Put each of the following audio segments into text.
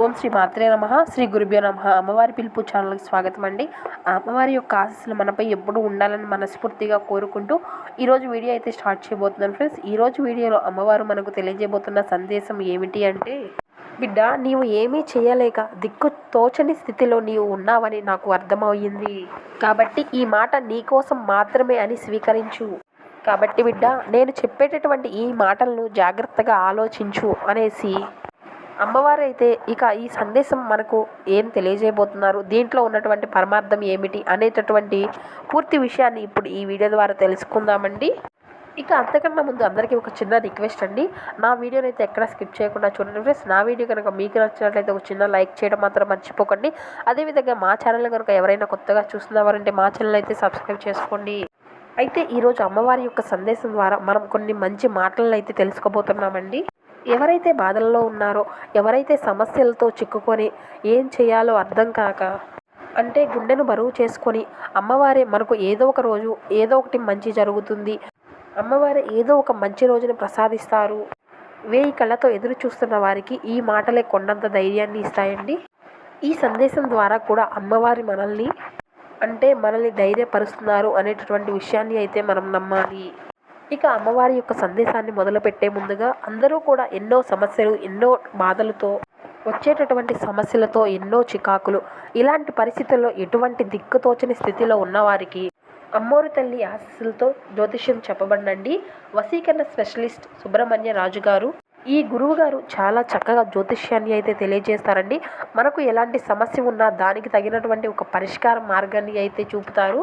ఓం శ్రీ మాత్రే నమ. శ్రీ గురుభ్యో నమ. అమ్మవారి పిలుపు ఛానల్కి స్వాగతం అండి. అమ్మవారి యొక్క ఆశస్సులు మనపై ఎప్పుడు ఉండాలని మనస్ఫూర్తిగా కోరుకుంటూ ఈరోజు వీడియో అయితే స్టార్ట్ చేయబోతున్నాను ఫ్రెండ్స్. ఈరోజు వీడియోలో అమ్మవారు మనకు తెలియజేయబోతున్న సందేశం ఏమిటి అంటే బిడ్డ నీవు ఏమీ చేయలేక దిక్కు తోచని స్థితిలో నీవు ఉన్నావని నాకు అర్థమయ్యింది. కాబట్టి ఈ మాట నీకోసం మాత్రమే అని స్వీకరించు. కాబట్టి బిడ్డ నేను చెప్పేటటువంటి ఈ మాటలను జాగ్రత్తగా ఆలోచించు అనేసి అమ్మవారు అయితే ఇక ఈ సందేశం మనకు ఏం తెలియజేయబోతున్నారు? దీంట్లో ఉన్నటువంటి పరమార్థం ఏమిటి అనేటటువంటి పూర్తి విషయాన్ని ఇప్పుడు ఈ వీడియో ద్వారా తెలుసుకుందామండి. ఇక అంతకన్నా ముందు అందరికీ ఒక చిన్న రిక్వెస్ట్ అండి. నా వీడియోని అయితే ఎక్కడ స్కిప్ చేయకుండా చూడండి ఫ్రెండ్స్. నా వీడియో కనుక మీకు నచ్చినట్లయితే ఒక చిన్న లైక్ చేయడం మాత్రం మర్చిపోకండి. అదేవిధంగా మా ఛానల్ కనుక ఎవరైనా కొత్తగా చూస్తున్నవారంటే మా ఛానల్ అయితే సబ్స్క్రైబ్ చేసుకోండి. అయితే ఈరోజు అమ్మవారి యొక్క సందేశం ద్వారా మనం కొన్ని మంచి మాటలను అయితే తెలుసుకోబోతున్నామండి. ఎవరైతే బాధల్లో ఉన్నారో ఎవరైతే సమస్యలతో చిక్కుకొని ఏం చేయాలో అర్థం కాక అంటే గుండెను బరువు చేసుకొని అమ్మవారే మనకు ఏదో ఒక రోజు ఏదో ఒకటి మంచి జరుగుతుంది. అమ్మవారే ఏదో ఒక మంచి రోజుని ప్రసాదిస్తారు. వేయి కళ్ళతో ఎదురు చూస్తున్న వారికి ఈ మాటలే కొండంత ధైర్యాన్ని ఇస్తాయండి. ఈ సందేశం ద్వారా కూడా అమ్మవారి మనల్ని అంటే మనల్ని ధైర్యపరుస్తున్నారు అనేటటువంటి విషయాన్ని అయితే మనం నమ్మాలి. ఇక అమ్మవారి యొక్క సందేశాన్ని మొదలుపెట్టే ముందుగా అందరూ కూడా ఎన్నో సమస్యలు ఎన్నో బాధలతో వచ్చేటటువంటి సమస్యలతో ఎన్నో చికాకులు ఇలాంటి పరిస్థితుల్లో ఎటువంటి దిక్కుతోచని స్థితిలో ఉన్నవారికి అమ్మోరు తల్లి ఆశీస్సులతో జ్యోతిష్యం చెప్పబడినండి. వసీకరణ స్పెషలిస్ట్ సుబ్రహ్మణ్య రాజు గారు ఈ గురువు గారు చాలా చక్కగా జ్యోతిష్యాన్ని అయితే తెలియజేస్తారండి. మనకు ఎలాంటి సమస్య ఉన్నా దానికి తగినటువంటి ఒక పరిష్కార మార్గాన్ని అయితే చూపుతారు.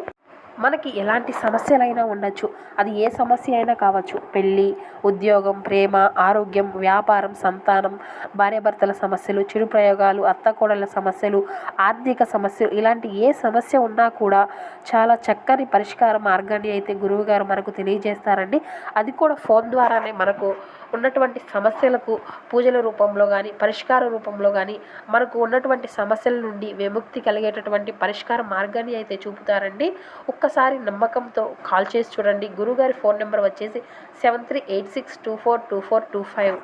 మనకి ఎలాంటి సమస్యలైనా ఉండొచ్చు. అది ఏ సమస్య అయినా కావచ్చు. పెళ్ళి ఉద్యోగం ప్రేమ ఆరోగ్యం వ్యాపారం సంతానం భార్యాభర్తల సమస్యలు చెడు ప్రయోగాలు అత్తకోడల సమస్యలు ఆర్థిక సమస్యలు ఇలాంటి ఏ సమస్య ఉన్నా కూడా చాలా చక్కని పరిష్కార మార్గాన్ని అయితే గురువుగారు మనకు తెలియజేస్తారండి. అది కూడా ఫోన్ ద్వారానే మనకు ఉన్నటువంటి సమస్యలకు పూజల రూపంలో కానీ పరిష్కార రూపంలో కానీ మనకు ఉన్నటువంటి సమస్యల నుండి విముక్తి కలిగేటటువంటి పరిష్కార మార్గాన్ని అయితే చూపుతారండి. ఒక్క ఒక్కసారి నమ్మకంతో కాల్ చేసి చూడండి. గురుగారి ఫోన్ నెంబర్ వచ్చేసి seven three eight six two four two four two five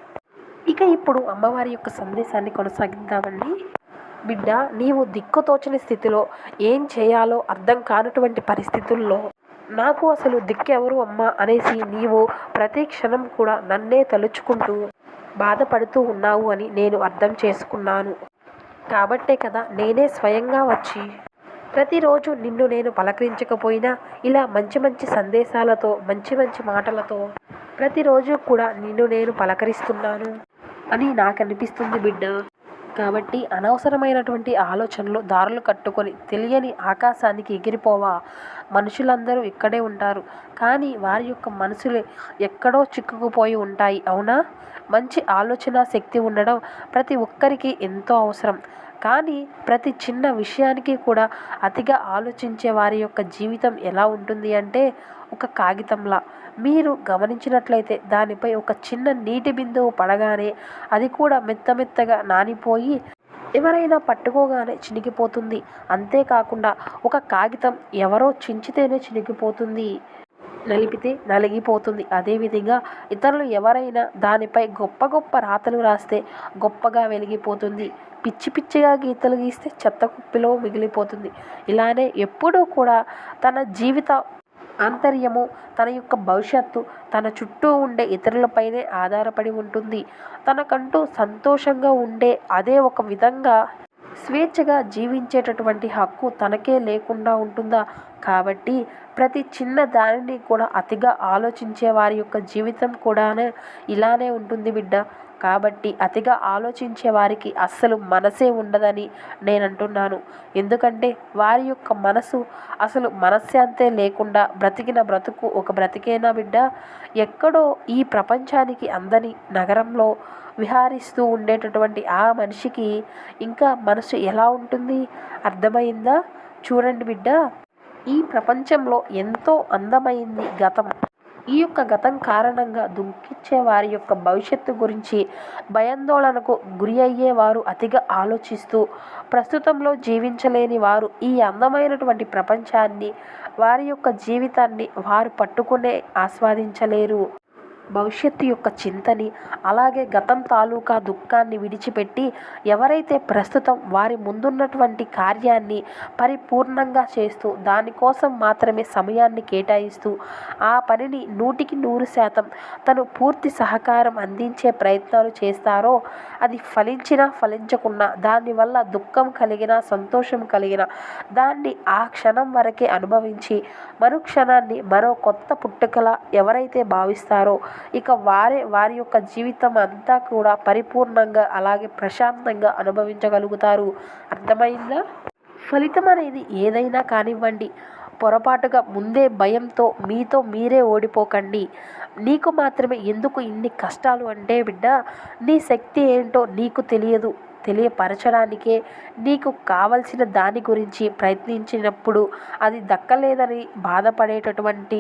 ఇక ఇప్పుడు అమ్మవారి యొక్క సందేశాన్ని కొనసాగిద్దామండి. బిడ్డ నీవు దిక్కుతోచని స్థితిలో ఏం చేయాలో అర్థం కానటువంటి పరిస్థితుల్లో నాకు అసలు దిక్కెవరు అమ్మా అనేసి నీవు ప్రతి క్షణం కూడా నన్నే తలుచుకుంటూ బాధపడుతూ ఉన్నావు అని నేను అర్థం చేసుకున్నాను. కాబట్టే కదా నేనే స్వయంగా వచ్చి ప్రతిరోజు నిన్ను నేను పలకరించకపోయినా ఇలా మంచి మంచి సందేశాలతో మంచి మంచి మాటలతో ప్రతిరోజు కూడా నిన్ను నేను పలకరిస్తున్నాను అని నాకు అనిపిస్తుంది బిడ్డ. కాబట్టి అనవసరమైనటువంటి ఆలోచనలు దారులు కట్టుకొని తెలియని ఆకాశానికి ఎగిరిపోవా? మనుషులందరూ ఇక్కడే ఉంటారు. కానీ వారి యొక్క మనసులు ఎక్కడో చిక్కుకుపోయి ఉంటాయి అవునా? మంచి ఆలోచన శక్తి ఉండడం ప్రతి ఒక్కరికి ఎంతో అవసరం. కానీ ప్రతి చిన్న విషయానికి కూడా అతిగా ఆలోచించే వారి యొక్క జీవితం ఎలా ఉంటుంది అంటే ఒక కాగితంలా. మీరు గమనించినట్లయితే దానిపై ఒక చిన్న నీటి బిందువు పడగానే అది కూడా మెత్త మెత్తగా నానిపోయి ఎవరైనా పట్టుకోగానే చినిగిపోతుంది. అంతేకాకుండా ఒక కాగితం ఎవరో చించితేనే చినిగిపోతుంది. నలిపితే నలిగిపోతుంది. అదేవిధంగా ఇతరులు ఎవరైనా దానిపై గొప్ప గొప్ప రాతలు రాస్తే గొప్పగా వెలిగిపోతుంది. పిచ్చి పిచ్చిగా గీతలు గీస్తే చెత్త కుప్పిలో మిగిలిపోతుంది. ఇలానే ఎప్పుడూ కూడా తన జీవిత ఆంతర్యము తన యొక్క భవిష్యత్తు తన చుట్టూ ఉండే ఇతరులపైనే ఆధారపడి ఉంటుంది. తనకంటూ సంతోషంగా ఉండే అదే ఒక విధంగా స్వేచ్ఛగా జీవించేటటువంటి హక్కు తనకే లేకుండా ఉంటుందా? కాబట్టి ప్రతి చిన్న దానిని కూడా అతిగా ఆలోచించే వారి యొక్క జీవితం కూడానే ఇలానే ఉంటుంది బిడ్డ. కాబట్టి అతిగా ఆలోచించే వారికి అస్సలు మనసే ఉండదని నేను అంటున్నాను ఎందుకంటే వారి యొక్క మనసు అసలు మనశ్శాంతే లేకుండా బ్రతికిన బ్రతుకు ఒక బ్రతికేనా బిడ్డ? ఎక్కడో ఈ ప్రపంచానికి అందని నగరంలో విహారిస్తూ ఉండేటటువంటి ఆ మనిషికి ఇంకా మనసు ఎలా ఉంటుంది? అర్థమైందా? చూడండి బిడ్డ. ఈ ప్రపంచంలో ఎంతో అందమైంది గతం. ఈ యొక్క గతం కారణంగా దుఃఖించే వారి యొక్క భవిష్యత్తు గురించి భయాందోళనకు గురి అయ్యేవారు అతిగా ఆలోచిస్తూ ప్రస్తుతంలో జీవించలేని వారు ఈ అందమైనటువంటి ప్రపంచాన్ని వారి యొక్క జీవితాన్ని వారు పట్టుకునే ఆస్వాదించలేరు. భవిష్యత్తు యొక్క చింతని అలాగే గతం తాలూకా దుఃఖాన్ని విడిచిపెట్టి ఎవరైతే ప్రస్తుతం వారి ముందున్నటువంటి కార్యాన్ని పరిపూర్ణంగా చేస్తూ దానికోసం మాత్రమే సమయాన్ని కేటాయిస్తూ ఆ పనిని నూటికి నూరు శాతం తను పూర్తి సహకారం అందించే ప్రయత్నాలు చేస్తారో అది ఫలించినా ఫలించకున్నా దానివల్ల దుఃఖం కలిగినా సంతోషం కలిగిన దాన్ని ఆ క్షణం వరకే అనుభవించి మరుక్షణాన్ని మరో కొత్త పుట్టుకలా ఎవరైతే భావిస్తారో ఇక వారే వారి యొక్క జీవితం అంతా కూడా పరిపూర్ణంగా అలాగే ప్రశాంతంగా అనుభవించగలుగుతారు. అర్థమైందా? ఫలితం అనేది ఏదైనా కానివ్వండి. పొరపాటుగా ముందే భయంతో మీతో మీరే ఓడిపోకండి. నీకు మాత్రమే ఎందుకు ఇన్ని కష్టాలు అంటే బిడ్డ నీ శక్తి ఏంటో నీకు తెలియదు. తెలియపరచడానికే నీకు కావలసిన దాని గురించి ప్రయత్నించినప్పుడు అది దక్కలేదని బాధపడేటటువంటి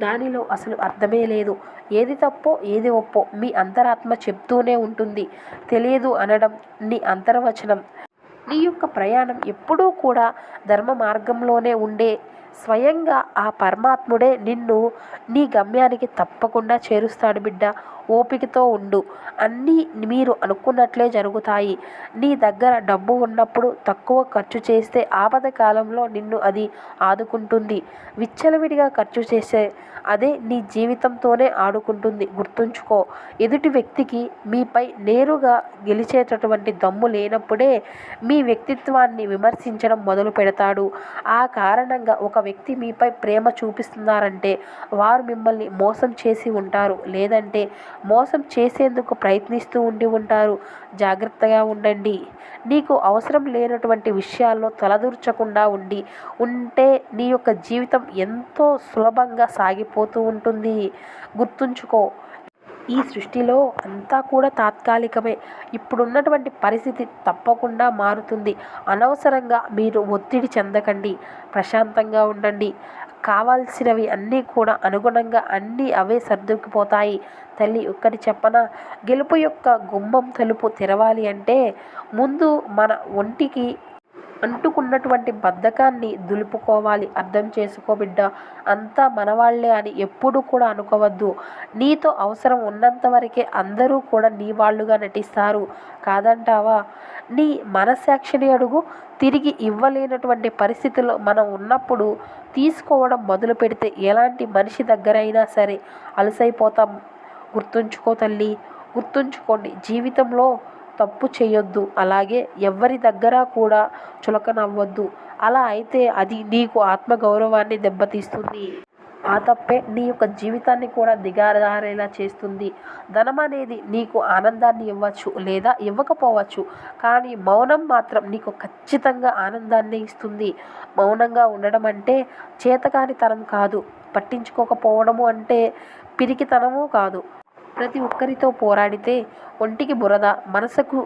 దానిలో అసలు అర్థమే లేదు. ఏది తప్పో ఏది ఒప్పో మీ అంతరాత్మ చెప్తూనే ఉంటుంది. తెలియదు అనడం నీ అంతర్వచనం. నీ యొక్క ప్రయాణం ఎప్పుడూ కూడా ధర్మ మార్గంలోనే ఉండే స్వయంగా ఆ పరమాత్ముడే నిన్ను నీ గమ్యానికి తప్పకుండా చేరుస్తాడు బిడ్డ. ఓపికతో ఉండు. అన్నీ మీరు అనుకున్నట్లే జరుగుతాయి. నీ దగ్గర డబ్బు ఉన్నప్పుడు తక్కువ ఖర్చు చేస్తే ఆపద కాలంలో నిన్ను అది ఆదుకుంటుంది. విచ్చలవిడిగా ఖర్చు చేసే అదే నీ జీవితంతోనే ఆడుకుంటుంది. గుర్తుంచుకో ఎదుటి వ్యక్తికి మీపై నేరుగా గెలిచేటటువంటి దమ్ము లేనప్పుడే మీ వ్యక్తిత్వాన్ని విమర్శించడం మొదలు పెడతాడు ఆ కారణంగా ఒక వ్యక్తి మీపై ప్రేమ చూపిస్తున్నారంటే వారు మిమ్మల్ని మోసం చేసి ఉంటారు. లేదంటే మోసం చేసేందుకు ప్రయత్నిస్తూ ఉండి ఉంటారు. జాగ్రత్తగా ఉండండి. నీకు అవసరం లేనటువంటి విషయాల్లో తలదూర్చకుండా ఉండి ఉంటే నీ యొక్క జీవితం ఎంతో సులభంగా సాగిపోతూ ఉంటుంది. గుర్తుంచుకో ఈ సృష్టిలో అంతా కూడా తాత్కాలికమే. ఇప్పుడున్నటువంటి పరిస్థితి తప్పకుండా మారుతుంది. అనవసరంగా మీరు ఒత్తిడి చెందకండి. ప్రశాంతంగా ఉండండి. కావాల్సినవి అన్నీ కూడా అనుగుణంగా అన్నీ అవే సర్దుకుపోతాయి. తల్లి ఒక్కటి చెప్పన? గెలుపు యొక్క గుమ్మం తలుపు తెరవాలి అంటే ముందు మన ఒంటికి అంటుకున్నటువంటి బద్ధకాన్ని దులుపుకోవాలి. అర్థం చేసుకో బిడ్డ. అంతా మనవాళ్ళే అని ఎప్పుడు కూడా అనుకోవద్దు. నీతో అవసరం ఉన్నంత వరకే అందరూ కూడా నీ వాళ్ళుగా నటిస్తారు. కాదంటావా? నీ మనసాక్షిని అడుగు. తిరిగి ఇవ్వలేనటువంటి పరిస్థితుల్లో మనం ఉన్నప్పుడు తీసుకోవడం మొదలు పెడితే ఎలాంటి మనిషి దగ్గరైనా సరే అలసైపోతాం. గుర్తుంచుకో తల్లి. గుర్తుంచుకోండి. జీవితంలో తప్పు చేయొద్దు. అలాగే ఎవరి దగ్గర కూడా చులకనవ్వద్దు. అలా అయితే అది నీకు ఆత్మగౌరవాన్ని దెబ్బతీస్తుంది. ఆ తప్పే నీ యొక్క జీవితాన్ని కూడా దిగారేలా చేస్తుంది. ధనం అనేది నీకు ఆనందాన్ని ఇవ్వచ్చు లేదా ఇవ్వకపోవచ్చు. కానీ మౌనం మాత్రం నీకు ఖచ్చితంగా ఆనందాన్ని ఇస్తుంది. మౌనంగా ఉండడం అంటే చేతకానితనం కాదు. పట్టించుకోకపోవడము అంటే పిరికితనము కాదు. ప్రతి ఒక్కరితో పోరాడితే ఒంటికి బురద మనసుకు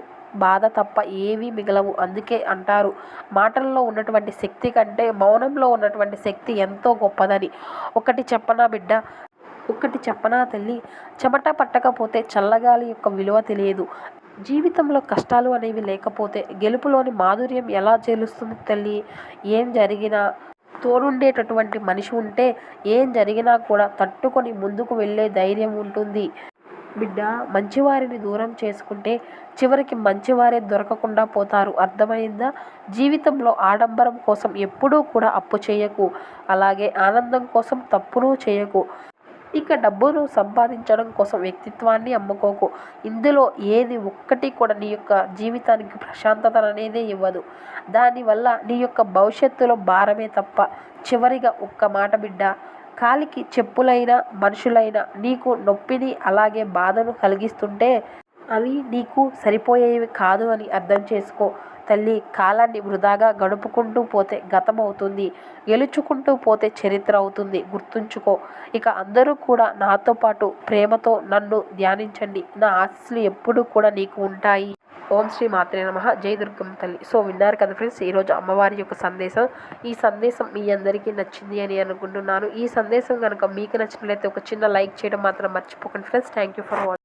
బాధ తప్ప ఏవీ మిగలవు. అందుకే అంటారు మాటల్లో ఉన్నటువంటి శక్తి కంటే మౌనంలో ఉన్నటువంటి శక్తి ఎంతో గొప్పదని. ఒకటి చెప్పనా బిడ్డ? ఒకటి చెప్పనా తల్లి? చెమట పట్టకపోతే చల్లగాలి యొక్క విలువ తెలియదు. జీవితంలో కష్టాలు అనేవి లేకపోతే గెలుపులోని మాధుర్యం ఎలా చేలుస్తుంది తల్లి? ఏం జరిగినా తోడుండేటటువంటి మనిషి ఉంటే ఏం జరిగినా కూడా తట్టుకొని ముందుకు వెళ్ళే ధైర్యం ఉంటుంది. బిడ్డ మంచివారిని దూరం చేసుకుంటే చివరికి మంచివారే దొరకకుండా పోతారు. అర్థమైందా? జీవితంలో ఆడంబరం కోసం ఎప్పుడూ కూడా అప్పు చేయకు. అలాగే ఆనందం కోసం తప్పును చేయకు. ఇక డబ్బును సంపాదించడం కోసం వ్యక్తిత్వాన్ని అమ్ముకోకు. ఇందులో ఏది ఒక్కటి కూడా నీ యొక్క జీవితానికి ప్రశాంతత అనేది ఇవ్వదు. దానివల్ల నీ యొక్క భవిష్యత్తులో భారమే తప్ప చివరిగా ఒక్క మాట బిడ్డ కాలికి చెప్పులైనా మనుషులైనా నీకు నొప్పిని అలాగే బాధను కలిగిస్తుంటే అవి నీకు సరిపోయేవి కాదు అని అర్థం చేసుకో. తల్లి కాలాన్ని వృధాగా గడుపుకుంటూ పోతే గతం అవుతుంది గెలుచుకుంటూ పోతే చరిత్ర అవుతుంది. గుర్తుంచుకో. ఇక అందరూ కూడా నాతో పాటు ప్రేమతో నన్ను ధ్యానించండి. నా ఆశస్సులు ఎప్పుడూ కూడా నీకు ఉంటాయి. ఓం శ్రీ మాత్రే నమ. జై దుర్గం తల్లి. సో విన్నారు కదా ఫ్రెండ్స్ ఈరోజు అమ్మవారి యొక్క సందేశం. ఈ సందేశం మీ అందరికీ నచ్చింది అని అనుకుంటున్నాను. ఈ సందేశం కనుక మీకు నచ్చినట్లయితే ఒక చిన్న లైక్ చేయడం మాత్రం మర్చిపోకండి friends. Thank you for watching